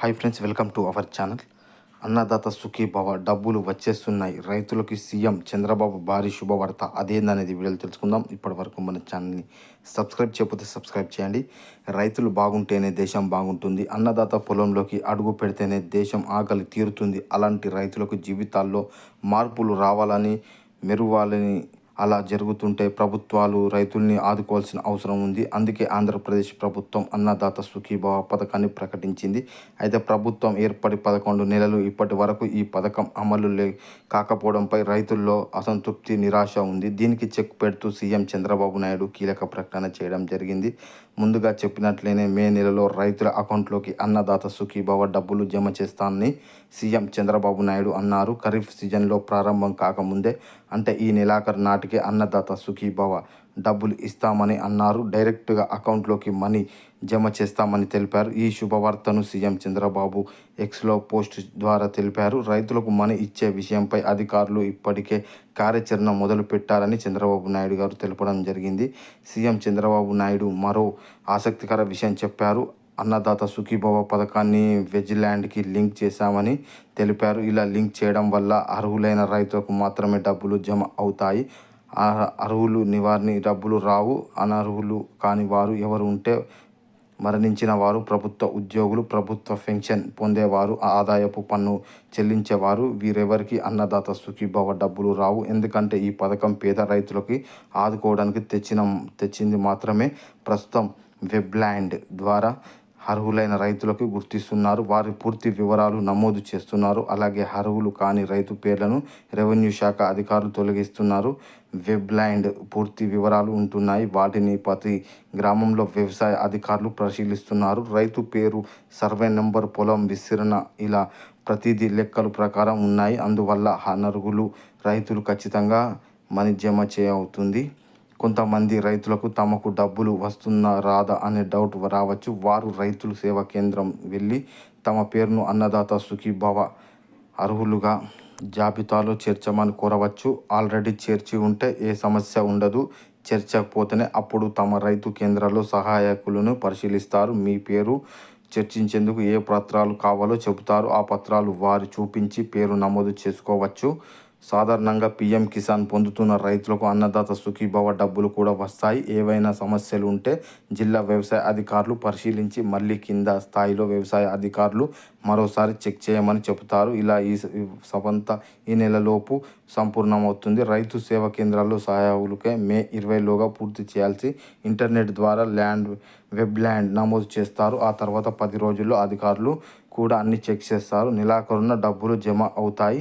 Hi friends welcome to our channel. Annadata Sukhibhava డబ్బులు వచ్చేస్తున్నాయి. రైతులకి సీఎం చంద్రబాబు భారీ శుభవార్త. అదేందనేది వీడియోలు తెలుసుకుందాం. ఇప్పటి వరకు మన ఛానల్ని సబ్స్క్రైబ్ చేయకపోతే సబ్స్క్రైబ్ చేయండి. రైతులు బాగుంటేనే దేశం బాగుంటుంది. అన్నదాత పొలంలోకి అడుగు పెడితేనే దేశం ఆకలి తీరుతుంది. అలాంటి రైతులకు జీవితాల్లో మార్పులు రావాలని మెరువాలని అలా జరుగుతుంటే ప్రభుత్వాలు రైతుల్ని ఆదుకోవాల్సిన అవసరం ఉంది. అందుకే ఆంధ్రప్రదేశ్ ప్రభుత్వం అన్నదాత సుఖీభావ పథకాన్ని ప్రకటించింది. అయితే ప్రభుత్వం ఏర్పడి పదకొండు నెలలు ఇప్పటి వరకు ఈ పథకం అమలు లే కాకపోవడంపై రైతుల్లో అసంతృప్తి నిరాశ ఉంది. దీనికి చెక్ పెడుతూ సీఎం చంద్రబాబు నాయుడు కీలక ప్రకటన చేయడం జరిగింది. ముందుగా చెప్పినట్లయినే మే నెలలో రైతుల అకౌంట్లోకి అన్నదాత సుఖీభావ డబ్బులు జమ చేస్తానని సీఎం చంద్రబాబు నాయుడు అన్నారు. ఖరీఫ్ సీజన్లో ప్రారంభం కాకముందే అంటే ఈ నెలాఖరు నాటికే అన్నదాత సుఖీభవ డబ్బులు ఇస్తామని అన్నారు. డైరెక్ట్గా అకౌంట్లోకి మనీ జమ చేస్తామని తెలిపారు. ఈ శుభవార్తను సీఎం చంద్రబాబు ఎక్స్లో పోస్ట్ ద్వారా తెలిపారు. రైతులకు మనీ ఇచ్చే విషయంపై అధికారులు ఇప్పటికే కార్యాచరణ మొదలు పెట్టారని చంద్రబాబు నాయుడు గారు తెలపడం జరిగింది. సీఎం చంద్రబాబు నాయుడు మరో ఆసక్తికర విషయం చెప్పారు. అన్నదాత సుఖీభవ పథకాన్ని వెజ్ల్యాండ్కి లింక్ చేశామని తెలిపారు. ఇలా లింక్ చేయడం వల్ల అర్హులైన రైతులకు మాత్రమే డబ్బులు జమ అవుతాయి. అర్హులు నివారిని డబ్బులు రావు అనర్హులు కాని వారు ఎవరు ఉంటే మరణించిన వారు ప్రభుత్వ ఉద్యోగులు ప్రభుత్వ పెన్షన్ పొందేవారు ఆదాయపు పన్ను చెల్లించేవారు వీరెవరికి అన్నదాత సుఖీభవ డబ్బులు రావు. ఎందుకంటే ఈ పథకం పేద రైతులకి ఆదుకోవడానికి తెచ్చిన తెచ్చింది మాత్రమే. ప్రస్తుతం వెబ్ల్యాండ్ ద్వారా అర్హులైన రైతులకు గుర్తిస్తున్నారు. వారి పూర్తి వివరాలు నమోదు చేస్తున్నారు. అలాగే అర్హులు కాని రైతు పేర్లను రెవెన్యూ శాఖ అధికారులు తొలగిస్తున్నారు. వెబ్ ల్యాండ్ పూర్తి వివరాలు ఉంటున్నాయి. వాటిని ప్రతి గ్రామంలో వ్యవసాయ అధికారులు పరిశీలిస్తున్నారు. రైతు పేరు సర్వే నెంబర్ పొలం విస్తరణ ఇలా ప్రతిదీ లెక్కలు ప్రకారం ఉన్నాయి. అందువల్ల అనర్హులు రైతులు ఖచ్చితంగా మనీ జమ చేయవుతుంది కొంతమంది రైతులకు తమకు డబ్బులు వస్తున్నా రాదా అనే డౌట్ రావచ్చు. వారు రైతులు సేవా కేంద్రం వెళ్ళి తమ పేరును అన్నదాత సుఖీభవ అర్హులుగా జాబితాలో చేర్చమని కోరవచ్చు. ఆల్రెడీ చేర్చి ఉంటే ఏ సమస్య ఉండదు. చేర్చకపోతేనే అప్పుడు తమ రైతు కేంద్రాల్లో సహాయకులను పరిశీలిస్తారు. మీ పేరు చర్చించేందుకు ఏ పత్రాలు కావాలో చెబుతారు. ఆ పత్రాలు వారు చూపించి పేరు నమోదు చేసుకోవచ్చు. సాధారణంగా పీఎం కిసాన్ పొందుతున్న రైతులకు అన్నదాత సుఖీభవ డబ్బులు కూడా వస్తాయి. ఏవైనా సమస్యలు ఉంటే జిల్లా వ్యవసాయ అధికారులు పరిశీలించి మళ్ళీ కింద స్థాయిలో వ్యవసాయ అధికారులు మరోసారి చెక్ చేయమని చెబుతారు. ఇలా ఈ సవంత ఈ నెలలోపు సంపూర్ణమవుతుంది. రైతు సేవా కేంద్రాల్లో సహాయకులకే మే ఇరవైలోగా పూర్తి చేయాల్సి ఇంటర్నెట్ ద్వారా ల్యాండ్ వెబ్ ల్యాండ్ నమోదు చేస్తారు. ఆ తర్వాత పది రోజుల్లో అధికారులు కూడా అన్ని చెక్ చేస్తారు. నెలాఖరున డబ్బులు జమ అవుతాయి.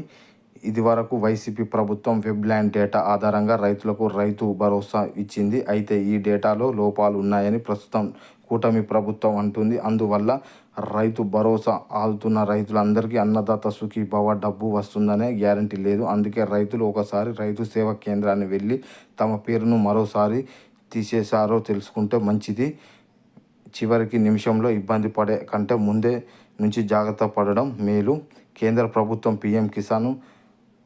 ఇది వరకు వైసీపీ ప్రభుత్వం వెబ్ ల్యాండ్ డేటా ఆధారంగా రైతులకు రైతు భరోసా ఇచ్చింది. అయితే ఈ డేటాలో లోపాలు ఉన్నాయని ప్రస్తుతం కూటమి ప్రభుత్వం అంటుంది. అందువల్ల రైతు భరోసా ఆదుతున్న రైతులందరికీ అన్నదాత సుఖీభవ డబ్బు వస్తుందనే గ్యారంటీ లేదు. అందుకే రైతులు ఒకసారి రైతు సేవా కేంద్రాన్ని వెళ్ళి తమ పేరును మరోసారి తీసేశారో తెలుసుకుంటే మంచిది. చివరికి నిమిషంలో ఇబ్బంది పడే కంటే ముందే నుంచి జాగ్రత్త పడడం మేలు. కేంద్ర ప్రభుత్వం పీఎం కిసాన్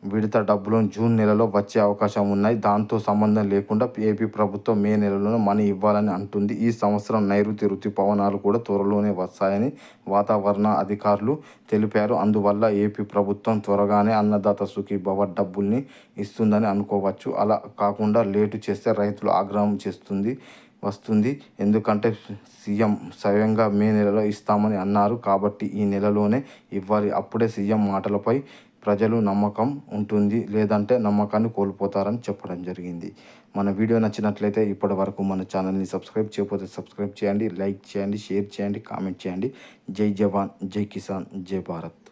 విడత డబ్బులను జూన్ నెలలో వచ్చే అవకాశం ఉన్నాయి. దాంతో సంబంధం లేకుండా ఏపీ ప్రభుత్వం మే నెలలోనే మనీ ఇవ్వాలని అంటుంది. ఈ సంవత్సరం నైరుతి రుతుపవనాలు కూడా త్వరలోనే వస్తాయని వాతావరణ అధికారులు తెలిపారు. అందువల్ల ఏపీ ప్రభుత్వం త్వరగానే అన్నదాత సుఖీభవ డబ్బుల్ని ఇస్తుందని అనుకోవచ్చు. అలా కాకుండా లేటు చేస్తే రైతులు ఆగ్రహం చేస్తుంది వస్తుంది. ఎందుకంటే సీఎం స్వయంగా మే నెలలో ఇస్తామని అన్నారు. కాబట్టి ఈ నెలలోనే ఇవ్వాలి. అప్పుడే సీఎం మాటలపై ప్రజలు నమ్మకం ఉంటుంది లేదంటే నమ్మకాన్ని కోల్పోతారని చెప్పడం జరిగింది. మన వీడియో నచ్చినట్లయితే ఇప్పటి వరకు మన ఛానల్ని సబ్స్క్రైబ్ చేయకపోతే సబ్స్క్రైబ్ చేయండి లైక్ చేయండి షేర్ చేయండి కామెంట్ చేయండి. జై జవాన్ జై కిసాన్ జై భారత్.